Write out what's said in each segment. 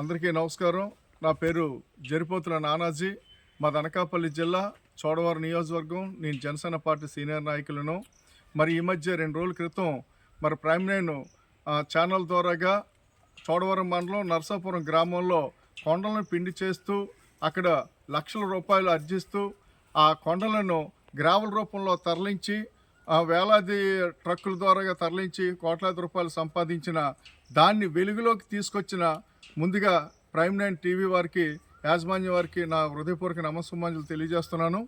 అందరికీ నమస్కారం. నా పేరు జరిపోతుల నానాజీ. మా అనకాపల్లి జిల్లా చోడవరం నియోజకవర్గం నేను జనసేన పార్టీ సీనియర్ నాయకులను. మరి ఈ మధ్య రెండు రోజుల క్రితం మరి ప్రైమ్ నైన్ ఛానల్ ద్వారాగా చోడవరం మండలం నరసాపురం గ్రామంలో కొండలను పిండి చేస్తూ అక్కడ లక్షల రూపాయలు అర్జిస్తూ ఆ కొండలను గ్రావెల్ రూపంలో తరలించి ఆ వేలాది ట్రక్కుల ద్వారాగా తరలించి కోట్లాది రూపాయలు సంపాదించిన దాన్ని వెలుగులోకి తీసుకొచ్చిన ముందుగా ప్రైమ్ నైన్ టీవీ వారికి యాజమాన్యం వారికి నా హృదయపూర్వక నమస్సుమాంజలు తెలియజేస్తున్నాను.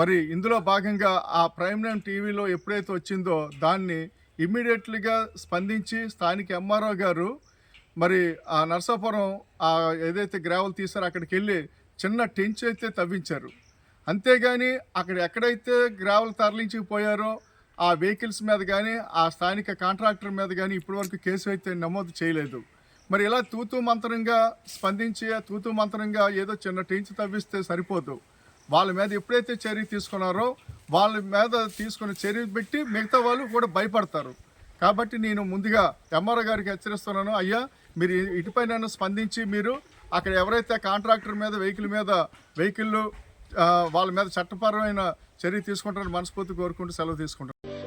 మరి ఇందులో భాగంగా ఆ ప్రైమ్ నైన్ టీవీలో ఎప్పుడైతే వచ్చిందో దాన్ని ఇమ్మీడియట్లీగా స్పందించి స్థానిక ఎంఆర్ఓ గారు మరి ఆ నర్సాపురం ఆ ఏదైతే గ్రావెల్ తీసారో అక్కడికి వెళ్ళి చిన్న టెంచ్ అయితే తవ్వించారు. అంతేగాని అక్కడ ఎక్కడైతే గ్రావెల్ తరలించిపోయారో ఆ వెహికల్స్ మీద కానీ ఆ స్థానిక కాంట్రాక్టర్ మీద కానీ ఇప్పటివరకు కేసు అయితే నమోదు చేయలేదు. మరి ఇలా తూతూ మంత్రంగా స్పందించి తూతూ మంత్రంగా ఏదో చిన్న టీంచి తవ్విస్తే సరిపోదు. వాళ్ళ మీద ఎప్పుడైతే చర్య తీసుకున్నారో వాళ్ళ మీద తీసుకున్న చర్య పెట్టి మిగతా వాళ్ళు కూడా భయపడతారు. కాబట్టి నేను ముందుగా ఎంఆర్ఓ గారికి హెచ్చరిస్తున్నాను అయ్యా మీరు ఇటుపైన స్పందించి మీరు అక్కడ ఎవరైతే కాంట్రాక్టర్ మీద వెహికల్ మీద వెహికల్ వాళ్ళ మీద చట్టపరమైన చర్య తీసుకుంటారని మనస్ఫూర్తి కోరుకుంటూ సెలవు తీసుకుంటారు